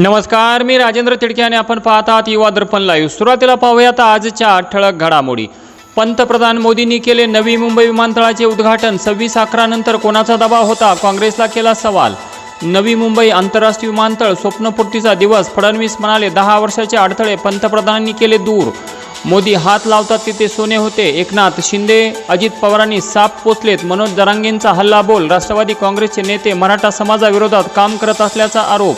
नमस्कार मी राजेंद्र तिडके आणि आपण पाहत आहात युवा दर्पण लाईव्ह सुरुवातीला पाहूयात आजच्या ठळक घडामोडी. पंतप्रधान मोदींनी केले नवी मुंबई विमानतळाचे उद्घाटन. सव्वीस अकरानंतर कोणाचा दबाव होता? काँग्रेसला केला सवाल. नवी मुंबई आंतरराष्ट्रीय विमानतळ स्वप्नपूर्तीचा दिवस. फडणवीस म्हणाले दहा वर्षाचे अडथळे पंतप्रधानांनी केले दूर. मोदी हात लावतात तिथे सोने होते. एकनाथ शिंदे अजित पवारांनी साप पोचलेत मनोज दरांगेंचा हल्ला बोल. राष्ट्रवादी काँग्रेसचे नेते मराठा समाजाविरोधात काम करत असल्याचा आरोप.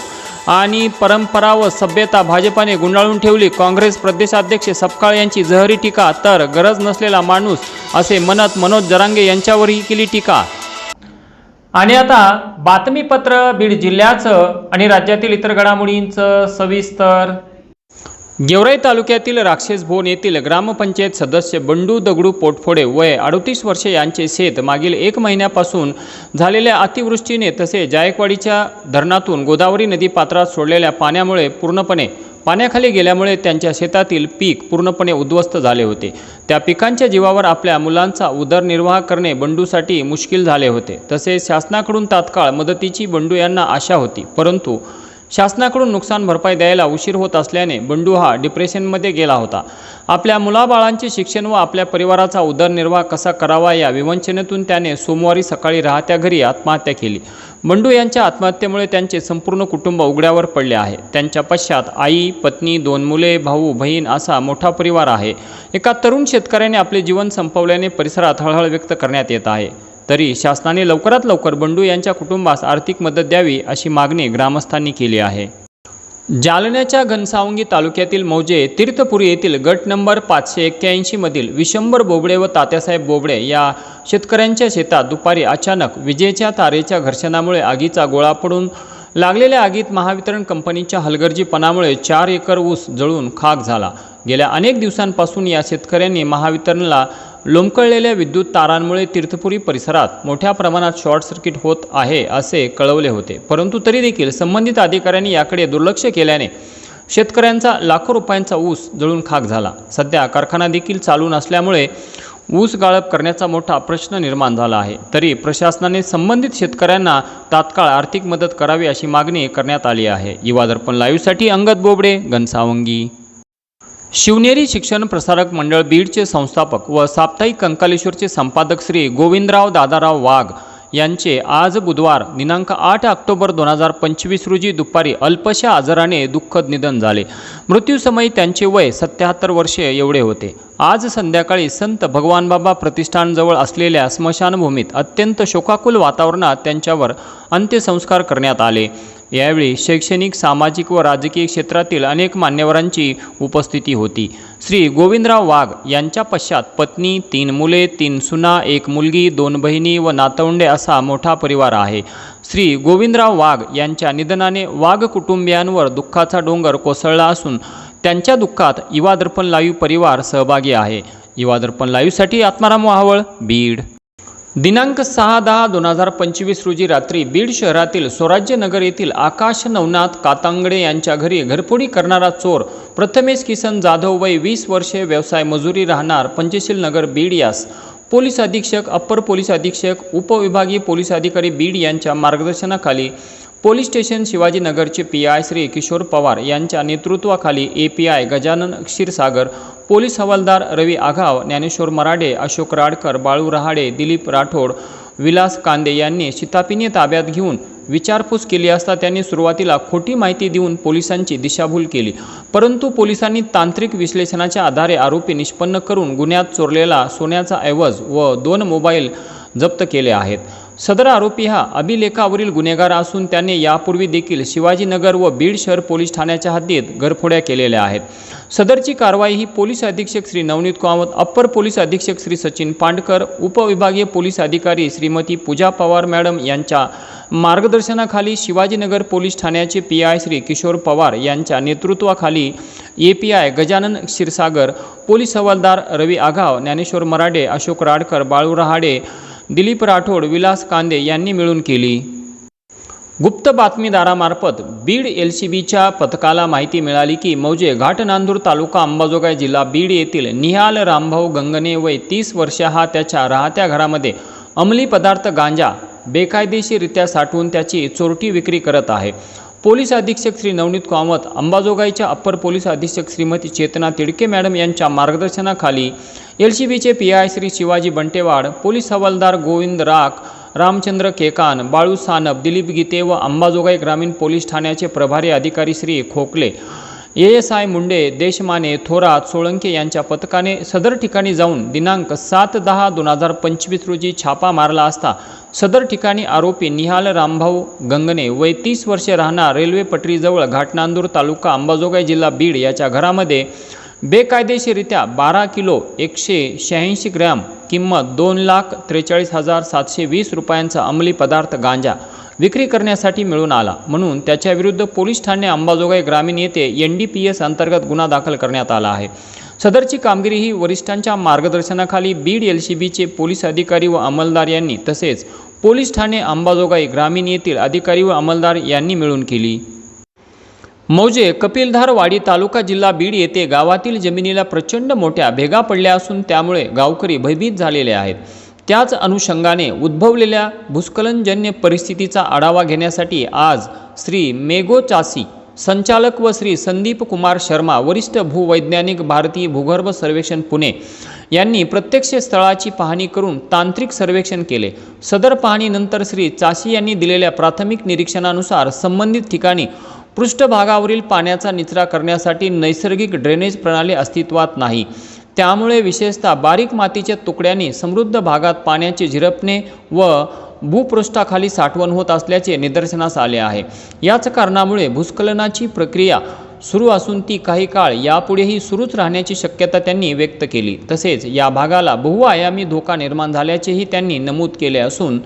आणि परंपरा व सभ्यता भाजपाने गुंडाळून ठेवली. काँग्रेस प्रदेशाध्यक्ष सपकाळ यांची जहरी टीका तर गरज नसलेला माणूस असे म्हणत मनोज जरांगे यांच्यावरही केली टीका. आणि आता बातमीपत्र बीड जिल्ह्याचं आणि राज्यातील इतर घडामोडींचं सविस्तर गेवराई तालुक्यातील राक्षस भोन येथील ग्रामपंचायत सदस्य बंडू दगडू पोटफोडे वय अडतीस वर्षे यांचे शेत मागील एक महिन्यापासून झालेल्या अतिवृष्टीने तसे जायकवाडीच्या धरणातून गोदावरी नदी पात्रात सोडलेल्या पाण्यामुळे पूर्णपणे पाण्याखाली गेल्यामुळे त्यांच्या शेतातील पीक पूर्णपणे उद्ध्वस्त झाले होते. त्या पिकांच्या जीवावर आपल्या मुलांचा उदरनिर्वाह करणे बंडूसाठी मुश्किल झाले होते. तसेच शासनाकडून तात्काळ मदतीची बंडू यांना आशा होती. परंतु शासनाकडून नुकसान भरपाई द्यायला उशीर होत असल्याने बंडू हा डिप्रेशनमध्ये गेला होता. आपल्या मुलाबाळांचे शिक्षण व आपल्या परिवाराचा उदरनिर्वाह कसा करावा या विवंचनेतून त्याने सोमवारी सकाळी राहत्या घरी आत्महत्या केली. बंडू यांच्या आत्महत्येमुळे त्यांचे संपूर्ण कुटुंब उघड्यावर पडले आहे. त्यांच्या पश्चात आई पत्नी दोन मुले भाऊ बहीण असा मोठा परिवार आहे. एका तरुण शेतकऱ्याने आपले जीवन संपवल्याने परिसरात हळहळ व्यक्त करण्यात येत आहे. तरी शासनाने लवकरात लवकर बंडू यांच्या कुटुंबास आर्थिक मदत द्यावी अशी मागणी ग्रामस्थांनी केली आहे. जालन्याच्या घनसावंगी तालुक्यातील मौजे तीर्थपुरी येथील गट नंबर पाचशे एक्क्याऐंशीमधील विशंभर बोबडे व तात्यासाहेब बोबडे या शेतकऱ्यांच्या शेतात दुपारी अचानक विजेच्या तारेच्या घर्षणामुळे आगीचा गोळा पडून लागलेल्या आगीत महावितरण कंपनीच्या हलगर्जीपणामुळे चार एकर ऊस जळून खाक झाला. गेल्या अनेक दिवसांपासून या शेतकऱ्यांनी महावितरणला लोंबकळलेल्या विद्युत तारांमुळे तीर्थपुरी परिसरात मोठ्या प्रमाणात शॉर्ट सर्किट होत आहे असे कळवले होते. परंतु तरी देखील संबंधित अधिकाऱ्यांनी याकडे दुर्लक्ष केल्याने शेतकऱ्यांचा लाखो रुपयांचा ऊस जळून खाक झाला. सध्या कारखाना देखील चालू नसल्यामुळे ऊस गाळप करण्याचा मोठा प्रश्न निर्माण झाला आहे. तरी प्रशासनाने संबंधित शेतकऱ्यांना तात्काळ आर्थिक मदत करावी अशी मागणी करण्यात आली आहे. युवा दर्पण लाईव्हसाठी अंगद बोबडे घनसावंगी. शिवनेरी शिक्षण प्रसारक मंडळ बीडचे संस्थापक व साप्ताहिक कंकालेश्वरचे संपादक श्री गोविंदराव दादाराव वाघ यांचे आज बुधवार दिनांक आठ ऑक्टोबर दोन हजार पंचवीस रोजी दुपारी अल्पशा आजाराने दुःखद निधन झाले. मृत्यूसमयी त्यांचे वय सत्याहत्तर वर्षे एवढे होते. आज संध्याकाळी संत भगवानबाबा प्रतिष्ठानजवळ असलेल्या स्मशानभूमीत अत्यंत शोकाकुल वातावरणात त्यांच्यावर अंत्यसंस्कार करण्यात आले. यावेळी शैक्षणिक सामाजिक व राजकीय क्षेत्रातील अनेक मान्यवरांची उपस्थिती होती. श्री गोविंदराव वाघ यांच्या पश्चात पत्नी तीन मुले तीन सुना एक मुलगी दोन बहिणी व नातवंडे असा मोठा परिवार आहे. श्री गोविंदराव वाघ यांच्या निधनाने वाघ कुटुंबियांवर दुःखाचा डोंगर कोसळला असून त्यांच्या दुःखात युवा दर्पण लाईव्ह परिवार सहभागी आहे. युवा दर्पण लाईव्हसाठी आत्माराम वाहवळ बीड. दिनांक सहा दहा दोन हजार पंचवीस रोजी रात्री बीड शहरातील स्वराज्य नगर येथील आकाश नवनाथ कातांगडे यांच्या घरी घरफोडी करणारा चोर प्रथमेश किसन जाधव वय वीस वर्षे व्यवसाय मजुरी राहणार पंचशील नगर बीड यास. पोलीस अधीक्षक अप्पर पोलीस अधीक्षक उपविभागीय पोलीस अधिकारी बीड यांच्या मार्गदर्शनाखाली पोलीस स्टेशन शिवाजीनगरचे पी आय श्री किशोर पवार यांच्या नेतृत्वाखाली A P I Gajanan Kshirsagar police हवालदार रवी आघाव ज्ञानेश्वर मराडे अशोक राडकर बाळू रहाडे दिलीप राठोड विलास कांदे यांनी शितापिनी ताब्यात घेऊन विचारपूस केली असता त्यांनी सुरुवातीला खोटी माहिती देऊन पोलिसांची दिशाभूल केली. परंतु पोलिसांनी तांत्रिक विश्लेषणाच्या आधारे आरोपी निष्पन्न करून गुन्ह्यात चोरलेला सोन्याचा ऐवज व दोन मोबाईल जप्त केले आहेत. सदर आरोपी हा अभिलेखावरील गुन्हेगार असून त्याने यापूर्वी देखील शिवाजीनगर व बीड शहर पोलीस ठाण्याच्या हद्दीत घरफोड्या केलेल्या आहेत. सदरची कारवाई ही पोलीस अधीक्षक श्री नवनीत कामत अप्पर पोलीस अधीक्षक श्री सचिन पांडकर उपविभागीय पोलीस अधिकारी श्रीमती पूजा पवार मॅडम यांच्या मार्गदर्शनाखाली शिवाजीनगर पोलीस ठाण्याचे पी आय श्री किशोर पवार यांच्या नेतृत्वाखाली A P I Gajanan Kshirsagar police हवालदार रवी आघाव ज्ञानेश्वर मराडे अशोक राडकर बाळू रहाडे दिलीप राठोड विलास कांदे यांनी मिळून केली. गुप्त बातमीदारामार्फत बीड एल सी बीच्या पथकाला माहिती मिळाली की मौजे घाटनांदूर तालुका अंबाजोगाई जिल्हा बीड येथील निहाल रामभाऊ गंगने वय तीस वर्ष हा त्याच्या राहत्या घरामध्ये अंमली पदार्थ गांजा बेकायदेशीररित्या साठवून त्याची चोरटी विक्री करत आहे. पोलीस अधीक्षक श्री नवनीत कामत अंबाजोगाईच्या अप्पर पोलीस अधीक्षक श्रीमती चेतना तिडके मॅडम यांच्या मार्गदर्शनाखाली एल सी बीचे P I Shri Shivaji Bantewad police हवालदार गोविंद राख रामचंद्र केकान बाळू सानप दिलीप गीते व अंबाजोगाई ग्रामीण पोलीस ठाण्याचे प्रभारी अधिकारी Shri Khokle A S I Munde Deshmane Thorat Solanke यांच्या पथकाने सदर ठिकाणी जाऊन दिनांक सात दहा दोन हजार पंचवीस रोजी छापा मारला असता सदर ठिकाणी आरोपी निहाल रामभाऊ गंगणे वय तीस वर्षे राहणार रेल्वे पटरीजवळ घाटनांदूर तालुका अंबाजोगाई जिल्हा बीड याच्या घरामध्ये बेकायदेशीरित्या बारा किलो एकशे शहाऐंशी ग्रॅम किंमत दोन लाख त्रेचाळीस हजार सातशे वीस रुपयांचा अंमली पदार्थ गांजा विक्री करण्यासाठी मिळून आला. म्हणून त्याच्याविरुद्ध पोलीस ठाणे अंबाजोगाई ग्रामीण येथे एन डी पी एस अंतर्गत गुन्हा दाखल करण्यात आला आहे. सदरची कामगिरी ही वरिष्ठांच्या मार्गदर्शनाखाली बीड एल सी बीचे पोलीस अधिकारी व अंमलदार यांनी तसेच पोलीस ठाणे अंबाजोगाई ग्रामीण येथील अधिकारी व अंमलदार यांनी मिळून केली. मौजे कपिलधारवाडी तालुका जिल्हा बीड येथे गावातील जमिनीला प्रचंड मोठ्या भेगा पडल्या असून त्यामुळे गावकरी भयभीत झालेले आहेत. त्याच अनुषंगाने उद्भवलेल्या भूस्खलनजन्य परिस्थितीचा आढावा घेण्यासाठी आज श्री मेगो चासी संचालक व श्री संदीप कुमार शर्मा वरिष्ठ भूवैज्ञानिक भारतीय भूगर्भ सर्वेक्षण पुणे यांनी प्रत्यक्ष स्थळाची पाहणी करून तांत्रिक सर्वेक्षण केले. सदर पाहणीनंतर श्री चाशी यांनी दिलेल्या प्राथमिक निरीक्षणानुसार संबंधित ठिकाणी पृष्ठभागावरील पाण्याचा निचरा करण्यासाठी नैसर्गिक ड्रेनेज प्रणाली अस्तित्वात नाही. त्यामुळे विशेषतः बारीक मातीच्या तुकड्यांनी समृद्ध भागात पाण्याचे झिरपणे व भूपृष्ठाखाली साठवण होत असल्याचे निदर्शनास आले आहे. याच कारणामुळे भूस्खलनाची प्रक्रिया सुरू असून ती काही काळ यापुढेही सुरूच राहण्याची शक्यता त्यांनी व्यक्त केली. तसेच या भागाला बहुआयामी धोका निर्माण झाल्याचेही त्यांनी नमूद केले असून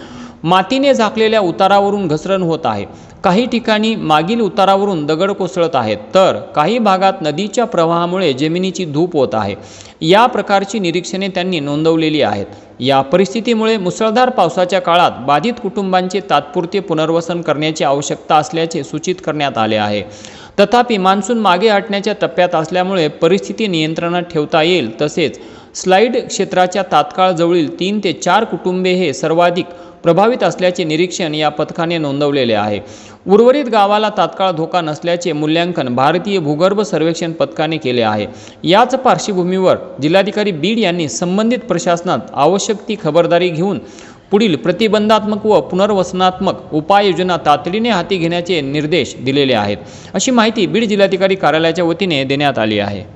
मातीने झाकलेल्या उतारावरून घसरण होत आहे. काही ठिकाणी मागील उतारावरून दगड कोसळत आहेत. तर काही भागात नदीच्या प्रवाहामुळे जमिनीची धूप होत आहे. या प्रकारची निरीक्षणे त्यांनी नोंदवलेली आहेत. या परिस्थितीमुळे मुसळधार पावसाच्या काळात बाधित कुटुंबांचे तात्पुरते पुनर्वसन करण्याची आवश्यकता असल्याचे सूचित करण्यात आले आहे. तथापि मान्सून मागे हटण्याच्या टप्प्यात असल्यामुळे परिस्थिती नियंत्रणात ठेवता येईल तसेच स्लाईड क्षेत्राच्या तात्काळ जवळील तीन ते चार कुटुंबे हे सर्वाधिक प्रभावित असल्याचे निरीक्षण या पथकाने नोंदवलेले आहे. उर्वरित गावाला तात्काळ धोका नसल्याचे मूल्यांकन भारतीय भूगर्भ सर्वेक्षण पथकाने केले आहे. याच पार्श्वभूमीवर जिल्हाधिकारी बीड यांनी संबंधित प्रशासनात आवश्यक ती खबरदारी घेऊन पुढील प्रतिबंधात्मक व पुनर्वसनात्मक उपाययोजना तातडीने हाती घेण्याचे निर्देश दिलेले आहेत. अशी माहिती बीड जिल्हाधिकारी कार्यालयाच्या वतीने देण्यात आली आहे.